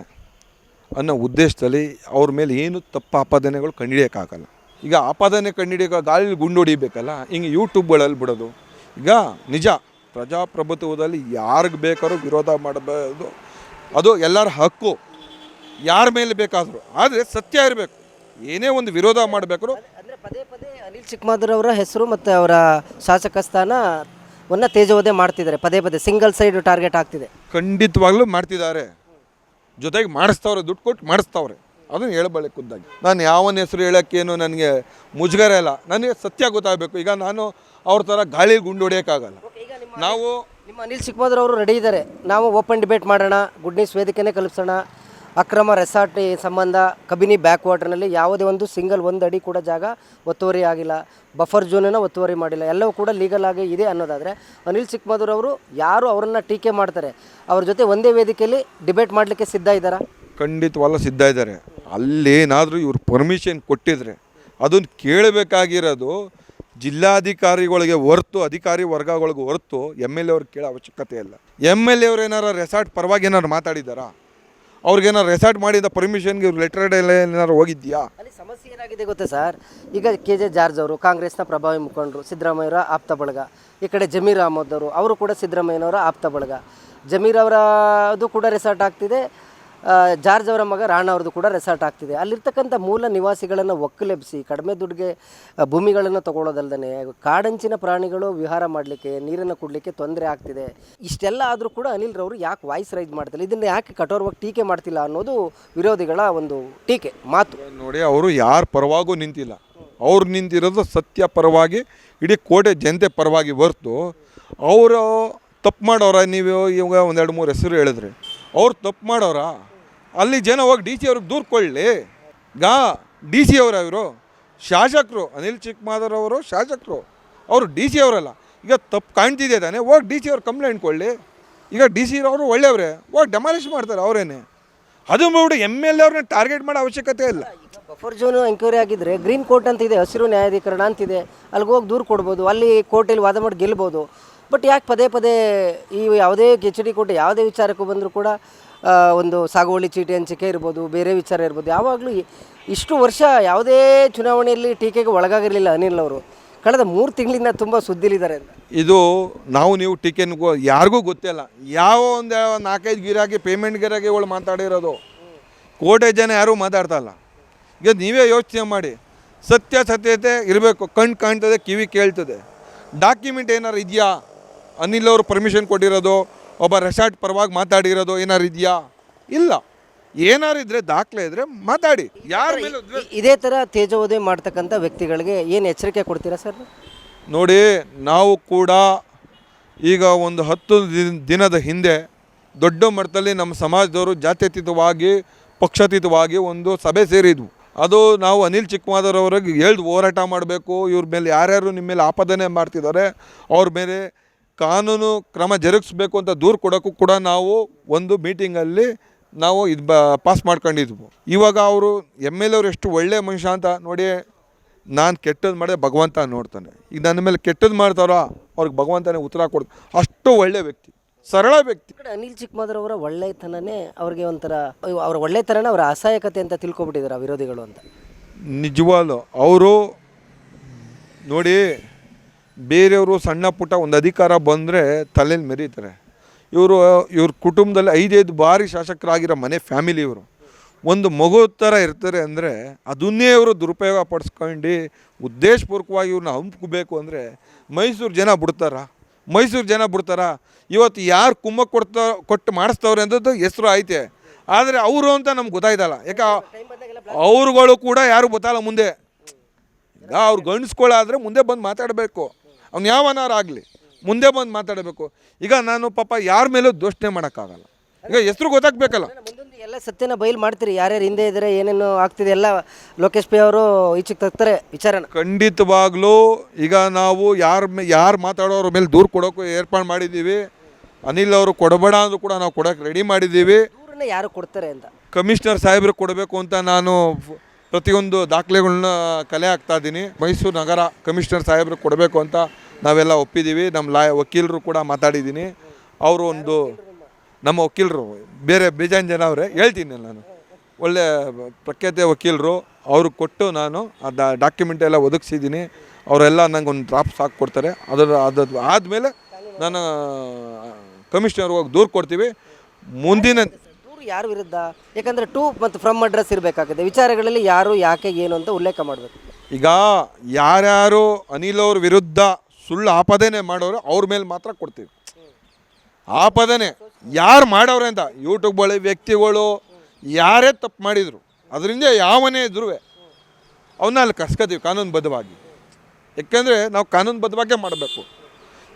ಅನ್ನೋ ಉದ್ದೇಶದಲ್ಲಿ ಅವ್ರ ಮೇಲೆ ಏನು ತಪ್ಪು ಆಪಾದನೆಗಳು ಕಂಡುಹಿಡಿಯೋಕ್ಕಾಗಲ್ಲ ಈಗ ಆಪಾದನೆ ಕಂಡಿಡಿಯೋ ಗಾಳಿ ಗುಂಡು ಹೊಡಿಬೇಕಲ್ಲ, ಹಿಂಗೆ ಯೂಟ್ಯೂಬ್ಗಳಲ್ಲಿ ಬಿಡೋದು. ಈಗ ನಿಜ, ಪ್ರಜಾಪ್ರಭುತ್ವದಲ್ಲಿ ಯಾರಿಗೆ ಬೇಕಾದ್ರೂ ವಿರೋಧ ಮಾಡಬಾರ್ದು. ಅದು ಎಲ್ಲರ ಹಕ್ಕು. ಯಾರ ಮೇಲೆ ಬೇಕಾದರೂ ಆದರೆ ಸತ್ಯ ಇರಬೇಕು. ಏನೇ ಒಂದು ವಿರೋಧ ಮಾಡಬೇಕು ಅಂದರೆ ಪದೇ ಪದೇ ಅನಿಲ್ ಚಿಕ್ಕಮಾದೂರ್ ಅವರ ಹೆಸರು ಮತ್ತು ಅವರ ಶಾಸಕ ಸ್ಥಾನವನ್ನು ತೇಜೋವದೆ ಮಾಡ್ತಿದ್ದಾರೆ ಪದೇ ಪದೇ ಸಿಂಗಲ್ ಸೈಡ್ ಟಾರ್ಗೆಟ್ ಆಗ್ತಿದೆ. ಖಂಡಿತವಾಗ್ಲೂ ಮಾಡ್ತಿದ್ದಾರೆ. ಜೊತೆಗೆ ಮಾಡಿಸ್ತವ್ರೆ ದುಡ್ಡು ಕೊಟ್ಟು ಮಾಡಿಸ್ತವ್ರೆ. ಅದನ್ನು ಹೇಳಬಳ್ಳಿ ಖುದ್ದಾಗಿ. ನಾನು ಯಾವನ ಹೆಸರು ಹೇಳೋಕ್ಕೇನು ನನಗೆ ಮುಜುಗರ ಇಲ್ಲ. ನನಗೆ ಸತ್ಯ ಗೊತ್ತಾಗಬೇಕು. ಈಗ ನಾನು ಅವ್ರ ಥರ ಗಾಳಿ ಗುಂಡು ಹೊಡಿಯೋಕ್ಕಾಗಲ್ಲ. ನಾವು ನಿಮ್ಮ ಅನಿಲ್ ಚಿಕ್ಕಮಾದೂರ್ ಅವರು ರೆಡಿ ಇದ್ದಾರೆ. ನಾವು ಓಪನ್ ಡಿಬೇಟ್ ಮಾಡೋಣ ಗುಡ್ ನ್ಯೂಸ್ ವೇದಿಕೆನೇ ಕಲ್ಪಿಸೋಣ. ಅಕ್ರಮ ರೆಸಾರ್ಟ್ ಸಂಬಂಧ ಕಬಿನಿ ಬ್ಯಾಕ್ ವಾಟರ್ನಲ್ಲಿ ಯಾವುದೇ ಒಂದು ಸಿಂಗಲ್ ಒಂದು ಅಡಿ ಕೂಡ ಜಾಗ ಒತ್ತುವರಿ ಆಗಿಲ್ಲ. ಬಫರ್ ಝೋನನ್ನು ಒತ್ತುವರಿ ಮಾಡಿಲ್ಲ. ಎಲ್ಲವೂ ಕೂಡ ಲೀಗಲ್ ಆಗಿ ಇದೆ ಅನ್ನೋದಾದರೆ ಅನಿಲ್ ಚಿಕ್ಕಮಧುರ್ ಅವರು ಯಾರು ಅವರನ್ನು ಟೀಕೆ ಮಾಡ್ತಾರೆ? ಅವ್ರ ಜೊತೆ ಒಂದೇ ವೇದಿಕೆಯಲ್ಲಿ ಡಿಬೇಟ್ ಮಾಡಲಿಕ್ಕೆ ಸಿದ್ಧ ಇದ್ದಾರಾ? ಖಂಡಿತವಲ್ಲ ಸಿದ್ಧ ಇದ್ದಾರೆ. ಅಲ್ಲೇನಾದರೂ ಇವರು ಪರ್ಮಿಷನ್ ಕೊಟ್ಟಿದ್ರೆ ಅದನ್ನು ಕೇಳಬೇಕಾಗಿರೋದು ಜಿಲ್ಲಾಧಿಕಾರಿಗಳಿಗೆ ಹೊರತು, ಅಧಿಕಾರಿ ವರ್ಗಗಳಿಗೆ ಹೊರತು ಎಂ ಎಲ್ ಎ ಅವ್ರಿಗೆ ಕೇಳೋ ಅವಶ್ಯಕತೆ ಇಲ್ಲ. ಎಂ ಎಲ್ ಎ ಅವ್ರು ಏನಾರು ರೆಸಾರ್ಟ್ ಪರವಾಗಿ ಏನಾರು ಮಾತಾಡಿದ್ದಾರಾ? ಅವ್ರಿಗೇನಾರು ರೆಸಾರ್ಟ್ ಮಾಡಿದ ಪರ್ಮಿಷನ್ಗೆ ಇವ್ರು ಲೆಟರ್ ಏನಾದ್ರು ಹೋಗಿದ್ಯಾ? ಅಲ್ಲಿ ಸಮಸ್ಯೆ ಏನಾಗಿದೆ ಗೊತ್ತಾ ಸರ್? ಈಗ ಕೆ ಜೆ ಜಾರ್ಜ್ ಅವರು, ಕಾಂಗ್ರೆಸ್ನ ಪ್ರಭಾವಿ ಮುಖಂಡರು ಸಿದ್ದರಾಮಯ್ಯವರ ಆಪ್ತ ಬಳಗ. ಈ ಕಡೆ ಜಮೀರ್ ಅಹಮದ್ ಅವರು ಅವರು ಕೂಡ ಸಿದ್ದರಾಮಯ್ಯನವರ ಆಪ್ತ ಬಳಗ. ಜಮೀರ್ ಅವರದು ಕೂಡ ರೆಸಾರ್ಟ್ ಆಗ್ತಿದೆ. ಜಾರ್ಜ್ ಅವರ ಮಗ ರಾಣ ಅವ್ರದ್ದು ಕೂಡ ರೆಸಾರ್ಟ್ ಆಗ್ತಿದೆ. ಅಲ್ಲಿರ್ತಕ್ಕಂಥ ಮೂಲ ನಿವಾಸಿಗಳನ್ನು ಒಕ್ಕಲೆಬ್ಸಿ, ಕಡಿಮೆ ದುಡ್ಡಿಗೆ ಭೂಮಿಗಳನ್ನು ತಗೊಳ್ಳೋದಲ್ಲದೆ ಕಾಡಂಚಿನ ಪ್ರಾಣಿಗಳು ವಿಹಾರ ಮಾಡಲಿಕ್ಕೆ, ನೀರನ್ನು ಕುಡಲಿಕ್ಕೆ ತೊಂದರೆ ಆಗ್ತಿದೆ. ಇಷ್ಟೆಲ್ಲ ಆದರೂ ಕೂಡ ಅನಿಲ್ ರವರು ಯಾಕೆ ವಾಯ್ಸ್ ರೈಸ್ ಮಾಡ್ತಿಲ್ಲ? ಇದನ್ನು ಯಾಕೆ ಕಠೋರವಾಗಿ ಟೀಕೆ ಮಾಡ್ತಿಲ್ಲ ಅನ್ನೋದು ವಿರೋಧಿಗಳ ಒಂದು ಟೀಕೆ, ಮಾತು. ನೋಡಿ, ಅವರು ಯಾರ ಪರವಾಗೂ ನಿಂತಿಲ್ಲ. ಅವ್ರು ನಿಂತಿರೋದು ಸತ್ಯ ಪರವಾಗಿ, ಇಡೀ ಕೋಟೆ ಜನತೆ ಪರವಾಗಿ ಹೊರ್ತು, ಅವರು ತಪ್ಪು ಮಾಡೋರ, ನೀವು ಇವಾಗ ಒಂದೆರಡು ಮೂರು ಹೆಸರು ಹೇಳಿದ್ರಿ. ಅವ್ರು ತಪ್ಪು ಮಾಡೋರ? ಅಲ್ಲಿ ಜನ ಹೋಗಿ ಡಿ ಸಿ ಅವ್ರಿಗೆ ದೂರ ಕೊಳ್ಳಿ ಗಾ, ಡಿ ಸಿ ಅವರ ಇವರು. ಶಾಸಕರು, ಅನಿಲ್ ಚಿಕ್ಕಮಾದರ್ ಅವರು ಶಾಸಕರು. ಅವರು ಡಿ ಸಿ ಅವರಲ್ಲ. ಈಗ ತಪ್ಪು ಕಾಣ್ತಿದೆ ತಾನೆ? ಹೋಗಿ ಡಿ ಸಿ ಅವ್ರು ಕಂಪ್ಲೇಂಟ್ ಕೊಳ್ಳಿ ಈಗ ಡಿ ಸಿ ಅವರು ಒಳ್ಳೆಯವರೇ. ಹೋಗಿ ಡೆಮಾಲಿಷ್ ಮಾಡ್ತಾರೆ ಅವರೇನೆ. ಅದು ಬಿಟ್ಟು ಎಂ ಎಲ್ ಎ ಅವ್ರನ್ನ ಟಾರ್ಗೆಟ್ ಮಾಡೋ ಅವಶ್ಯಕತೆ ಇಲ್ಲ. ಬಫರ್ ಝೋನು ಎಂಕ್ವೈರಿ ಆಗಿದ್ರೆ ಗ್ರೀನ್ ಕೋರ್ಟ್ ಅಂತ ಇದೆ ಹಸಿರು ನ್ಯಾಯಾಧೀಕರಣ ಅಂತಿದೆ. ಅಲ್ಲಿಗೆ ಹೋಗಿ ದೂರು ಕೊಡ್ಬೋದು. ಅಲ್ಲಿ ಕೋರ್ಟಲ್ಲಿ ವಾದ ಮಾಡಿ ಗೆಲ್ಬೋದು. ಬಟ್ ಯಾಕೆ ಪದೇ ಪದೇ ಈ ಯಾವುದೇ ಕೆಚ್ ಡಿ ಕೋರ್ಟ್ ಯಾವುದೇ ವಿಚಾರಕ್ಕೂ ಬಂದರೂ ಕೂಡ ಒಂದು ಸಾಗುವಳಿ ಚೀಟಿ ಹಂಚಿಕೆ ಇರ್ಬೋದು, ಬೇರೆ ವಿಚಾರ ಇರ್ಬೋದು, ಯಾವಾಗಲೂ ಇಷ್ಟು ವರ್ಷ ಯಾವುದೇ ಚುನಾವಣೆಯಲ್ಲಿ ಟೀಕೆಗೆ ಒಳಗಾಗಿರಲಿಲ್ಲ ಅನಿಲ್ ಅವರು. ಕಳೆದ ಮೂರು ತಿಂಗಳಿಂದ ತುಂಬ ಸುದ್ದಿಲಿದ್ದಾರೆ ಇದು ನಾವು ನೀವು ಟೀಕೆ ಯಾರಿಗೂ ಗೊತ್ತಿಲ್ಲ ಯಾವ ಒಂದು ನಾಲ್ಕೈದು ಗಿರಾಕಿ ಪೇಮೆಂಟ್ ಗಿರಾಕಿಗಳು ಮಾತಾಡಿರೋದು ಕೋಟೆ ಜನ ಯಾರೂ ಮಾತಾಡ್ತಾ ಇಲ್ಲ. ಈಗ ನೀವೇ ಯೋಚನೆ ಮಾಡಿ. ಸತ್ಯ ಸತ್ಯತೆ ಇರಬೇಕು. ಕಣ್ಣು ಕಾಣ್ತದೆ, ಕಿವಿ ಕೇಳ್ತದೆ. ಡಾಕ್ಯುಮೆಂಟ್ ಏನಾರು ಇದೆಯಾ? ಅನಿಲ್ ಅವರು ಪರ್ಮಿಷನ್ ಕೊಟ್ಟಿರೋದು. ಒಬ್ಬ ರೆಸಾರ್ಟ್ ಪರವಾಗಿ ಮಾತಾಡಿರೋದು ಏನಾರು ಇದೆಯಾ? ಇಲ್ಲ. ಏನಾರು ಇದ್ರೆ ದಾಖಲೆ ಇದ್ರೆ ಮಾತಾಡಿ. ಯಾರ ಮೇಲೆ ಇ- ಇದೇ ತರ ತೇಜೋವಧೆ ಮಾಡ್ತಕ್ಕಂಥ ವ್ಯಕ್ತಿಗಳಿಗೆ ಏನು ಎಚ್ಚರಿಕೆ ಕೊಡ್ತೀರಾ ಸರ್? ನೋಡಿ ನಾವು ಕೂಡ ಈಗ ಒಂದು ಹತ್ತು ದಿನ- ದಿನದ ಹಿಂದೆ ದೊಡ್ಡ ಮಟ್ಟದಲ್ಲಿ ನಮ್ಮ ಸಮಾಜದವರು ಜಾತ್ಯತೀತವಾಗಿ ಪಕ್ಷಾತೀತವಾಗಿ ಒಂದು ಸಭೆ ಸೇರಿದ್ವು. ಅದು ನಾವು ಅನಿಲ್ ಚಿಕ್ಕಮಾದರ್ ಅವ್ರಿಗೆ ಹೇಳ್ದು ಹೋರಾಟ ಮಾಡಬೇಕು. ಇವ್ರ ಮೇಲೆ ಯಾರ್ಯಾರು ನಿಮ್ಮ ಮೇಲೆ ಆಪಾದನೆ ಮಾಡ್ತಿದ್ದಾರೆ ಅವ್ರ ಮೇಲೆ ಕಾನೂನು ಕ್ರಮ ಜರುಗಿಸ್ಬೇಕು ಅಂತ ದೂರು ಕೊಡೋಕ್ಕೂ ಕೂಡ ನಾವು ಒಂದು ಮೀಟಿಂಗಲ್ಲಿ ನಾವು ಇದು ಬ ಪಾಸ್ ಮಾಡ್ಕೊಂಡಿದ್ವು. ಇವಾಗ ಅವರು ಎಂ ಎಲ್ ಅವ್ರು ಎಷ್ಟು ಒಳ್ಳೆಯ ಮನುಷ್ಯ ಅಂತ ನೋಡಿ ನಾನು ಕೆಟ್ಟದ್ದು ಮಾಡಿದೆ ಭಗವಂತ ನೋಡ್ತಾನೆ. ಈಗ ನನ್ನ ಮೇಲೆ ಕೆಟ್ಟದ್ದು ಮಾಡ್ತಾರೋ ಅವ್ರಿಗೆ ಭಗವಂತನೇ ಉತ್ತರ ಕೊಡ್ ಅಷ್ಟು ಒಳ್ಳೆ ವ್ಯಕ್ತಿ ಸರಳ ವ್ಯಕ್ತಿ. ಕಡೆ ಅನಿಲ್ ಚಿಕ್ಕಮಾದರ್ ಅವರ ಒಳ್ಳೆತನನೇ ಅವ್ರಿಗೆ ಒಂಥರ ಅವರ ಒಳ್ಳೆತನನೇ ಅವರ ಅಸಹಾಯಕತೆ ಅಂತ ತಿಳ್ಕೊಬಿಟ್ಟಿದ್ದಾರೆ ವಿರೋಧಿಗಳು ಅಂತ. ನಿಜವಾಗ್ಲು ಅವರು ನೋಡಿ ಬೇರೆಯವರು ಸಣ್ಣ ಪುಟ್ಟ ಒಂದು ಅಧಿಕಾರ ಬಂದರೆ ತಲೆಯಲ್ಲಿ ಮೆರೀತಾರೆ. ಇವರು, ಇವ್ರ ಕುಟುಂಬದಲ್ಲಿ ಐದೈದು ಬಾರಿ ಶಾಸಕರಾಗಿರೋ ಮನೆ ಫ್ಯಾಮಿಲಿ ಇವರು. ಒಂದು ಮಗು ಥರ ಇರ್ತಾರೆ ಅಂದರೆ ಅದನ್ನೇ ಇವರು ದುರುಪಯೋಗ ಪಡಿಸ್ಕೊಂಡು ಉದ್ದೇಶಪೂರ್ವಕವಾಗಿ ಇವ್ರನ್ನ ಹಂಪ್ಕೋಬೇಕು ಅಂದರೆ ಮೈಸೂರು ಜನ ಬಿಡ್ತಾರ? ಮೈಸೂರು ಜನ ಬಿಡ್ತಾರ? ಇವತ್ತು ಯಾರು ಕುಮ್ಮ ಕೊಡ್ತಾ ಕೊಟ್ಟು ಮಾಡಿಸ್ತವ್ರೆ ಅಂದದ್ದು ಹೆಸರು ಐತೆ. ಆದರೆ ಅವರು ಅಂತ ನಮ್ಗೆ ಗೊತ್ತಾಯ್ತಲ್ಲ. ಯಾಕೆ ಅವ್ರುಗಳು ಕೂಡ ಯಾರು ಗೊತ್ತಲ್ಲ ಮುಂದೆ? ಈಗ ಅವ್ರು ಗಣಿಸ್ಕೊಳ್ಳಾದ್ರೆ ಮುಂದೆ ಬಂದು ಮಾತಾಡಬೇಕು. ಅವ್ನು ಯಾವನಾರಾಗಲಿ ಮುಂದೆ ಬಂದು ಮಾತಾಡಬೇಕು. ಈಗ ನಾನು ಪಾಪ ಯಾರ ಮೇಲೂ ದೋಷಣೆ ಮಾಡೋಕ್ಕಾಗಲ್ಲ. ಈಗ ಹೆಸರು ಗೊತ್ತಾಗಬೇಕಲ್ಲ. ಮುಂದೊಂದು ಎಲ್ಲ ಸತ್ಯನ ಬಯಲು ಮಾಡ್ತೀರಿ ಯಾರ್ಯಾರು ಹಿಂದೆ ಇದ್ದರೆ ಏನೇನು ಆಗ್ತಿದೆ ಎಲ್ಲ ಲೋಕೇಶ್ ಪೈ ಅವರು ಈಚೆಗೆ ತಗ್ತಾರೆ ವಿಚಾರ ಖಂಡಿತವಾಗ್ಲೂ ಈಗ ನಾವು ಯಾರ ಮೇ ಯಾರು ಮಾತಾಡೋರ ಮೇಲೆ ದೂರು ಕೊಡೋಕ್ಕೂ ಏರ್ಪಾಡು ಮಾಡಿದ್ದೀವಿ. ಅನಿಲ್ ಅವರು ಕೊಡಬೇಡ ಅಂದರೂ ಕೂಡ ನಾವು ಕೊಡೋಕೆ ರೆಡಿ ಮಾಡಿದ್ದೀವಿ. ದೂರನ್ನ ಯಾರು ಕೊಡ್ತಾರೆ ಅಂತ? ಕಮಿಷನರ್ ಸಾಹೇಬ್ರಿಗೆ ಕೊಡಬೇಕು ಅಂತ ನಾನು ಪ್ರತಿಯೊಂದು ದಾಖಲೆಗಳನ್ನ ಕಲೆ ಹಾಕ್ತಾ ಇದ್ದೀನಿ. ಮೈಸೂರು ನಗರ ಕಮಿಷನರ್ ಸಾಹೇಬ್ರಿಗೆ ಕೊಡಬೇಕು ಅಂತ ನಾವೆಲ್ಲ ಒಪ್ಪಿದ್ದೀವಿ. ನಮ್ಮ ಲಾಯ ವಕೀಲರು ಕೂಡ ಮಾತಾಡಿದ್ದೀನಿ. ಅವರು ಒಂದು ನಮ್ಮ ವಕೀಲರು, ಬೇರೆ ಬೇಜಾನ್ ಜನ ಅವರೇ, ಹೇಳ್ತೀನಿ ನಾನು. ಒಳ್ಳೆ ಪ್ರಖ್ಯಾತ ವಕೀಲರು ಅವ್ರಿಗೆ ಕೊಟ್ಟು ನಾನು ಆ ಡಾಕ್ಯುಮೆಂಟ್ ಎಲ್ಲ ಒದಗಿಸಿದ್ದೀನಿ. ಅವರೆಲ್ಲ ನಂಗೆ ಒಂದು ಡ್ರಾಪ್ಸ್ ಹಾಕಿ ಕೊಡ್ತಾರೆ. ಅದರ ಅದು ಆದಮೇಲೆ ನಾನು ಕಮಿಷನರ್ ಹೋಗಿ ದೂರು ಕೊಡ್ತೀವಿ. ಮುಂದಿನ ಯಾರ ವಿರುದ್ಧ? ಯಾಕಂದರೆ ಟು ಮತ್ತು ಫ್ರಮ್ ಅಡ್ರೆಸ್ ಇರಬೇಕಾಗುತ್ತೆ. ವಿಚಾರಗಳಲ್ಲಿ ಯಾರು, ಯಾಕೆ, ಏನು ಅಂತ ಉಲ್ಲೇಖ ಮಾಡಬೇಕು. ಈಗ ಯಾರ್ಯಾರು ಅನಿಲ್ ಅವ್ರ ವಿರುದ್ಧ ಸುಳ್ಳು ಆಪಾದನೆ ಮಾಡೋರು ಅವ್ರ ಮೇಲೆ ಮಾತ್ರ ಕೊಡ್ತೀವಿ. ಆಪಾದನೆ ಯಾರು ಮಾಡೋರೆ ಅಂತ? ಯೂಟ್ಯೂಬ್ ಒಳ್ಳೆ ವ್ಯಕ್ತಿಗಳು ಯಾರೇ ತಪ್ಪು ಮಾಡಿದರು, ಅದರಿಂದ ಯಾವನೇ ಇದ್ರೂ ಅವನ್ನ ಅಲ್ಲಿ ಕಸ್ಕೋತೀವಿ ಕಾನೂನುಬದ್ಧವಾಗಿ. ಯಾಕೆಂದರೆ ನಾವು ಕಾನೂನುಬದ್ಧವಾಗೇ ಮಾಡಬೇಕು.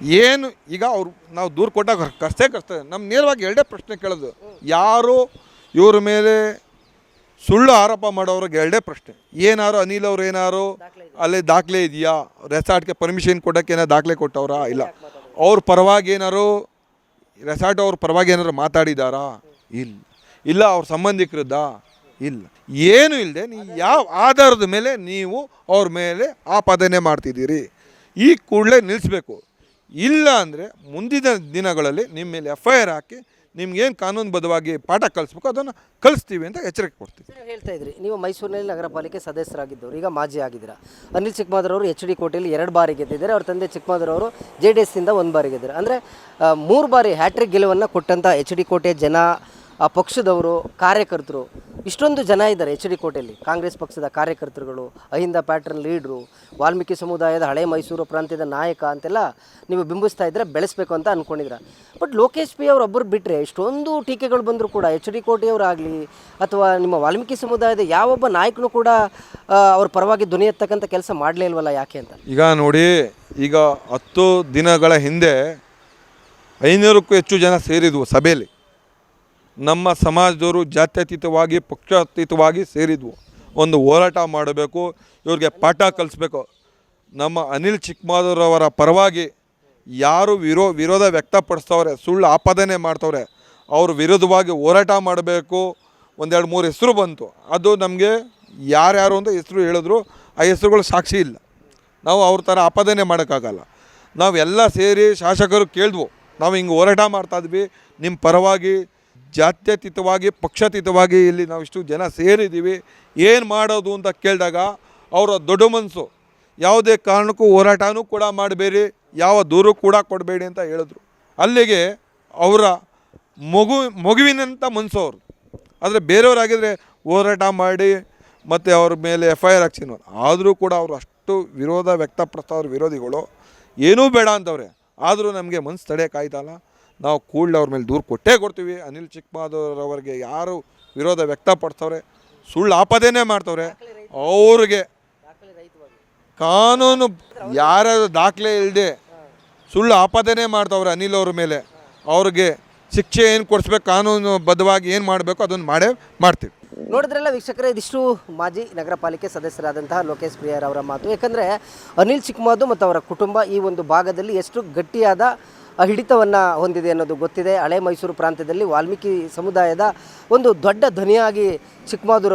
ಏನು, ಈಗ ಅವ್ರು ನಾವು ದೂರು ಕೊಟ್ಟಾಗ ಕಷ್ಟೇ ಕಷ್ಟ ನಮ್ಮ ನೇರವಾಗಿ ಎರಡೇ ಪ್ರಶ್ನೆ ಕೇಳೋದು. ಯಾರು ಇವ್ರ ಮೇಲೆ ಸುಳ್ಳು ಆರೋಪ ಮಾಡೋರಿಗೆ ಎರಡೇ ಪ್ರಶ್ನೆ. ಏನಾರು ಅನಿಲ್ ಅವ್ರು ಏನಾರು ಅಲ್ಲಿ ದಾಖಲೆ ಇದೆಯಾ? ರೆಸಾರ್ಟ್ಗೆ ಪರ್ಮಿಷನ್ ಕೊಡೋಕ್ಕೆ ಏನಾರು ದಾಖಲೆ ಕೊಟ್ಟವ್ರಾ? ಇಲ್ಲ. ಅವ್ರ ಪರವಾಗಿ ಏನಾರು, ರೆಸಾರ್ಟ್ ಅವ್ರ ಪರವಾಗಿ ಏನಾರು ಮಾತಾಡಿದಾರಾ? ಇಲ್ಲ. ಇಲ್ಲ, ಅವ್ರ ಸಂಬಂಧಿಕರದ್ದ? ಇಲ್ಲ. ಏನು ಇಲ್ಲದೆ ನೀವು ಯಾವ ಆಧಾರದ ಮೇಲೆ ನೀವು ಅವ್ರ ಮೇಲೆ ಆಪಾದನೆ ಮಾಡ್ತಿದ್ದೀರಿ. ಈ ಕೂಡಲೇ ನಿಲ್ಲಿಸ್ಬೇಕು ಇಲ್ಲ ಅಂದರೆ ಮುಂದಿನ ದಿನಗಳಲ್ಲಿ ನಿಮ್ಮ ಮೇಲೆ ಎಫ್ ಐ ಆರ್ ಹಾಕಿ ನಿಮ್ಗೇನು ಕಾನೂನುಬದ್ಧವಾಗಿ ಪಾಠ ಕಲಿಸ್ಬೇಕು ಅದನ್ನು ಕಲಿಸ್ತೀವಿ ಅಂತ ಎಚ್ಚರಿಕೆ ಕೊಡ್ತೀವಿ. ಹೇಳ್ತಾ ಇದ್ರಿ, ನೀವು ಮೈಸೂರಿನಲ್ಲಿ ನಗರ ಪಾಲಿಕೆ ಸದಸ್ಯರಾಗಿದ್ದವರು, ಈಗ ಮಾಜಿ ಆಗಿದ್ದೀರಾ. ಅನಿಲ್ ಚಿಕ್ಕಮಾದರ್ ಅವರು ಎಚ್ ಡಿ ಕೋಟೆಯಲ್ಲಿ ಎರಡು ಬಾರಿ ಗೆದ್ದಿದ್ದಾರೆ, ಅವ್ರ ತಂದೆ ಚಿಕ್ಕಮಾದರ್ ಅವರು ಜೆ ಡಿ ಎಸ್ಸಿಂದ ಒಂದು ಬಾರಿ ಗೆದ್ದಿದ್ದಾರೆ. ಅಂದರೆ ಮೂರು ಬಾರಿ ಹ್ಯಾಟ್ರಿಕ್ ಗೆಲುವನ್ನು ಕೊಟ್ಟಂಥ ಎಚ್ ಡಿ ಕೋಟೆ ಜನ ಆ ಪಕ್ಷದವರು, ಕಾರ್ಯಕರ್ತರು, ಇಷ್ಟೊಂದು ಜನ ಇದ್ದಾರೆ ಎಚ್ ಡಿ ಕೋಟೆಯಲ್ಲಿ. ಕಾಂಗ್ರೆಸ್ ಪಕ್ಷದ ಕಾರ್ಯಕರ್ತರುಗಳು, ಅಹಿಂದ ಪ್ಯಾಟ್ರನ್ ಲೀಡ್ರು, ವಾಲ್ಮೀಕಿ ಸಮುದಾಯದ ಹಳೆ ಮೈಸೂರು ಪ್ರಾಂತ್ಯದ ನಾಯಕ ಅಂತೆಲ್ಲ ನೀವು ಬಿಂಬಿಸ್ತಾ ಇದ್ದರೆ ಬೆಳೆಸಬೇಕು ಅಂತ ಅಂದ್ಕೊಂಡಿದ್ರ ಬಟ್ ಲೋಕೇಶ್ ಪಿ ಅವರೊಬ್ಬರು ಬಿಟ್ಟರೆ ಇಷ್ಟೊಂದು ಟೀಕೆಗಳು ಬಂದರೂ ಕೂಡ ಎಚ್ ಡಿ ಕೋಟೆಯವರಾಗಲಿ ಅಥವಾ ನಿಮ್ಮ ವಾಲ್ಮೀಕಿ ಸಮುದಾಯದ ಯಾವೊಬ್ಬ ನಾಯಕನೂ ಕೂಡ ಅವ್ರ ಪರವಾಗಿ ಧ್ವನಿ ಎತ್ತಕ್ಕಂಥ ಕೆಲಸ ಮಾಡಲೇ ಇಲ್ವಲ್ಲ ಯಾಕೆ ಅಂತ? ಈಗ ನೋಡಿ, ಈಗ ಹತ್ತು ದಿನಗಳ ಹಿಂದೆ ಐನೂರಕ್ಕೂ ಹೆಚ್ಚು ಜನ ಸೇರಿದ್ವು ಸಭೆಯಲ್ಲಿ. ನಮ್ಮ ಸಮಾಜದವರು ಜಾತ್ಯತೀತವಾಗಿ, ಪಕ್ಷಾತೀತವಾಗಿ ಸೇರಿದ್ವು. ಒಂದು ಹೋರಾಟ ಮಾಡಬೇಕು, ಇವ್ರಿಗೆ ಪಾಠ ಕಲಿಸ್ಬೇಕು. ನಮ್ಮ ಅನಿಲ್ ಚಿಕ್ಕಮಾದೂರವರ ಪರವಾಗಿ ಯಾರು ವಿರೋ, ವಿರೋಧ ವ್ಯಕ್ತಪಡಿಸ್ತವ್ರೆ, ಸುಳ್ಳು ಆಪಾದನೆ ಮಾಡ್ತವ್ರೆ, ಅವ್ರ ವಿರುದ್ಧವಾಗಿ ಹೋರಾಟ ಮಾಡಬೇಕು. ಒಂದೆರಡು ಮೂರು ಹೆಸರು ಬಂತು. ಅದು ನಮಗೆ ಯಾರ್ಯಾರು ಅಂತ ಹೆಸರು ಹೇಳಿದ್ರು, ಆ ಹೆಸರುಗಳು ಸಾಕ್ಷಿ ಇಲ್ಲ. ನಾವು ಅವ್ರ ಥರ ಆಪಾದನೆ ಮಾಡೋಕ್ಕಾಗಲ್ಲ. ನಾವೆಲ್ಲ ಸೇರಿ ಶಾಸಕರು ಕೇಳಿದ್ವು, ನಾವು ಹಿಂಗೆ ಹೋರಾಟ ಮಾಡ್ತಾಯಿದ್ವಿ ನಿಮ್ಮ ಪರವಾಗಿ ಜಾತ್ಯತೀತವಾಗಿ, ಪಕ್ಷಾತೀತವಾಗಿ ಇಲ್ಲಿ ನಾವಿಷ್ಟು ಜನ ಸೇರಿದ್ದೀವಿ. ಏನು ಮಾಡೋದು ಅಂತ ಕೇಳಿದಾಗ ಅವರ ದೊಡ್ಡ ಮನಸ್ಸು, ಯಾವುದೇ ಕಾರಣಕ್ಕೂ ಹೋರಾಟನೂ ಕೂಡ ಮಾಡಬೇಡಿ, ಯಾವ ದೂರು ಕೂಡ ಕೊಡಬೇಡಿ ಅಂತ ಹೇಳಿದ್ರು. ಅಲ್ಲಿಗೆ ಅವರ ಮಗು ಮಗುವಿನಂಥ ಮನಸ್ಸು ಅವರು ಆದರೆ ಬೇರೆಯವರಾಗಿದ್ದರೆ ಹೋರಾಟ ಮಾಡಿ ಮತ್ತು ಅವ್ರ ಮೇಲೆ ಎಫ್ ಐ ಆರ್ ಹಾಕ್ಸಿನ ಆದರೂ ಕೂಡ ಅವರು ಅಷ್ಟು ವಿರೋಧ ವ್ಯಕ್ತಪಡಿಸ್ತಾವ್ರ ವಿರೋಧಿಗಳು, ಏನೂ ಬೇಡ ಅಂತವ್ರೆ. ಆದರೂ ನಮಗೆ ಮನಸ್ಸು ತಡೆಯೋಕ್ಕಾಯ್ತಲ್ಲ ನಾವು ಕೂಡಲೇ ಅವ್ರ ಮೇಲೆ ದೂರು ಕೊಟ್ಟೇ ಕೊಡ್ತೀವಿ. ಅನಿಲ್ ಚಿಕ್ಕಮಾದವ್ರವ್ರಿಗೆ ಯಾರು ವಿರೋಧ ವ್ಯಕ್ತಪಡ್ತವ್ರೆ ಸುಳ್ಳು ಆಪದೇನೆ ಮಾಡ್ತವ್ರೆ, ಅವ್ರಿಗೆ ಕಾನೂನು ಯಾರ್ಯಾರು ದಾಖಲೆ ಇಲ್ಲದೆ ಸುಳ್ಳು ಆಪಾದನೆ ಮಾಡ್ತವ್ರೆ ಅನಿಲ್ ಅವ್ರ ಮೇಲೆ. ಅವ್ರಿಗೆ ಶಿಕ್ಷೆ ಏನು ಕೊಡಿಸ್ಬೇಕು, ಕಾನೂನು ಬದ್ಧವಾಗಿ ಏನು ಮಾಡಬೇಕು ಅದನ್ನು ಮಾಡೇ ಮಾಡ್ತೀವಿ. ನೋಡಿದ್ರಲ್ಲ ವೀಕ್ಷಕರೇ, ಇದಿಷ್ಟು ಮಾಜಿ ನಗರ ಪಾಲಿಕೆ ಸದಸ್ಯರಾದಂತಹ ಲೋಕೇಶ್ ಪ್ರಿಯರ್ ಅವರ ಮಾತು. ಯಾಕಂದರೆ ಅನಿಲ್ ಚಿಕ್ಕಮಾದು ಮತ್ತು ಅವರ ಕುಟುಂಬ ಈ ಒಂದು ಭಾಗದಲ್ಲಿ ಎಷ್ಟು ಗಟ್ಟಿಯಾದ ಹಿಡಿತವನ್ನು ಹೊಂದಿದೆ ಅನ್ನೋದು ಗೊತ್ತಿದೆ. ಹಳೆ ಮೈಸೂರು ಪ್ರಾಂತ್ಯದಲ್ಲಿ ವಾಲ್ಮೀಕಿ ಸಮುದಾಯದ ಒಂದು ದೊಡ್ಡ ಧ್ವನಿಯಾಗಿ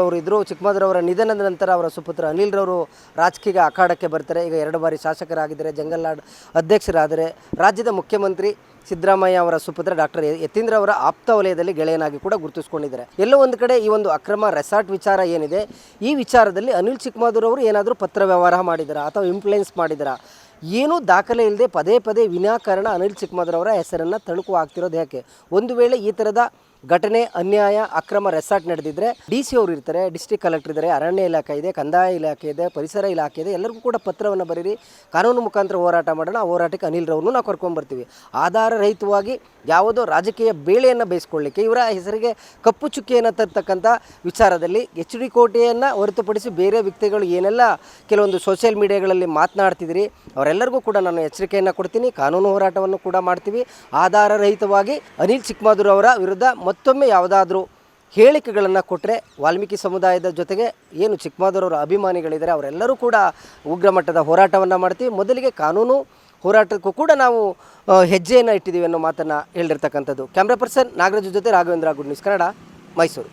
ಅವರು ಇದ್ದರು ಚಿಕ್ಕಮಾದೂರವರ ನಿಧನದ ನಂತರ ಅವರ ಸುಪುತ್ರ ಅನಿಲ್ರವರು ರಾಜಕೀಯ ಅಖಾಡಕ್ಕೆ ಬರ್ತಾರೆ. ಈಗ ಎರಡು ಬಾರಿ ಶಾಸಕರಾಗಿದ್ದಾರೆ, ಜಂಗಲ್ನಾಡ್ ಅಧ್ಯಕ್ಷರಾದರೆ ರಾಜ್ಯದ ಮುಖ್ಯಮಂತ್ರಿ ಸಿದ್ದರಾಮಯ್ಯ ಅವರ ಸುಪುತ್ರ ಡಾಕ್ಟರ್ ಯತೀಂದ್ರ ಅವರ ಆಪ್ತ ವಲಯದಲ್ಲಿ ಗೆಳೆಯನಾಗಿ ಕೂಡ ಗುರುತಿಸ್ಕೊಂಡಿದ್ದಾರೆ. ಎಲ್ಲೋ ಒಂದು ಕಡೆ ಈ ಒಂದು ಅಕ್ರಮ ರೆಸಾರ್ಟ್ ವಿಚಾರ ಏನಿದೆ, ಈ ವಿಚಾರದಲ್ಲಿ ಅನಿಲ್ ಚಿಕ್ಕಮಾದೂರವರು ಏನಾದರೂ ಪತ್ರ ವ್ಯವಹಾರ ಮಾಡಿದಾರಾ ಅಥವಾ ಇಂಪ್ಲುಯೆನ್ಸ್ ಮಾಡಿದಾರಾ? ಏನೂ ದಾಖಲೆ ಇಲ್ಲದೆ ಪದೇ ಪದೇ ವಿನಾಕಾರಣ ಅನಿಲ್ ಚಿಕ್ಕಮದ್ರವರ ಹೆಸರನ್ನು ತಳುಕು ಆಗ್ತಿರೋದು ಯಾಕೆ? ಒಂದು ವೇಳೆ ಈ ಥರದ ಘಟನೆ, ಅನ್ಯಾಯ, ಅಕ್ರಮ ರೆಸಾರ್ಟ್ ನಡೆದಿದ್ರೆ ಡಿ ಸಿ ಅವರು ಇರ್ತಾರೆ, ಡಿಸ್ಟ್ರಿಕ್ಟ್ ಕಲೆಕ್ಟರ್ ಇದ್ದಾರೆ, ಅರಣ್ಯ ಇಲಾಖೆ ಇದೆ, ಕಂದಾಯ ಇಲಾಖೆ ಇದೆ, ಪರಿಸರ ಇಲಾಖೆ ಇದೆ, ಎಲ್ಲರಿಗೂ ಕೂಡ ಪತ್ರವನ್ನು ಬರೀರಿ, ಕಾನೂನು ಮುಖಾಂತರ ಹೋರಾಟ ಮಾಡೋಣ, ಆ ಹೋರಾಟಕ್ಕೆ ಅನಿಲ್ ರವ್ರನ್ನೂ ನಾವು ಕರ್ಕೊಂಡ್ಬರ್ತೀವಿ ಆಧಾರ ರಹಿತವಾಗಿ ಯಾವುದೋ ರಾಜಕೀಯ ಬೇಳೆಯನ್ನು ಬೇಯಿಸ್ಕೊಳ್ಳಿಕ್ಕೆ ಇವರ ಹೆಸರಿಗೆ ಕಪ್ಪು ಚುಕ್ಕಿಯನ್ನು ತರ್ತಕ್ಕಂಥ ವಿಚಾರದಲ್ಲಿ ಎಚ್ ಡಿ ಕೋಟೆಯನ್ನು ಹೊರತುಪಡಿಸಿ ಬೇರೆ ವ್ಯಕ್ತಿಗಳು ಏನೆಲ್ಲ ಕೆಲವೊಂದು ಸೋಷಿಯಲ್ ಮೀಡಿಯಾಗಳಲ್ಲಿ ಮಾತನಾಡ್ತಿದ್ದೀರಿ, ಅವರೆಲ್ಲರಿಗೂ ಕೂಡ ನಾನು ಎಚ್ಚರಿಕೆಯನ್ನು ಕೊಡ್ತೀನಿ, ಕಾನೂನು ಹೋರಾಟವನ್ನು ಕೂಡ ಮಾಡ್ತೀವಿ. ಆಧಾರ ರಹಿತವಾಗಿ ಅನಿಲ್ ಚಿಕ್ಕಮಾದೂರ್ ಅವರ ವಿರುದ್ಧ ಮತ್ತೊಮ್ಮೆ ಯಾವುದಾದ್ರೂ ಹೇಳಿಕೆಗಳನ್ನು ಕೊಟ್ಟರೆ ವಾಲ್ಮೀಕಿ ಸಮುದಾಯದ ಜೊತೆಗೆ ಏನು ಚಿಕ್ಕಮಾದೂರವರ ಅಭಿಮಾನಿಗಳಿದ್ದಾರೆ ಅವರೆಲ್ಲರೂ ಕೂಡ ಉಗ್ರ ಮಟ್ಟದ ಹೋರಾಟವನ್ನು ಮಾಡ್ತೀವಿ ಮೊದಲಿಗೆ ಕಾನೂನು ಹೋರಾಟಕ್ಕೂ ಕೂಡ ನಾವು ಹೆಜ್ಜೆಯನ್ನು ಇಟ್ಟಿದ್ದೀವಿ ಅನ್ನೋ ಮಾತನ್ನು ಹೇಳಿರ್ತಕ್ಕಂಥದ್ದು ಕ್ಯಾಮ್ರಾ ಪರ್ಸನ್ ನಾಗರಾಜ್ ಜೊತೆ ರಾಘವೇಂದ್ರ ಗುಡ್ ನ್ಯೂಸ್ ಕನ್ನಡ ಮೈಸೂರು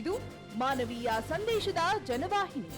ಇದು ಮಾನವೀಯ ಸಂದೇಶದ ಜನವಾಹಿನಿ.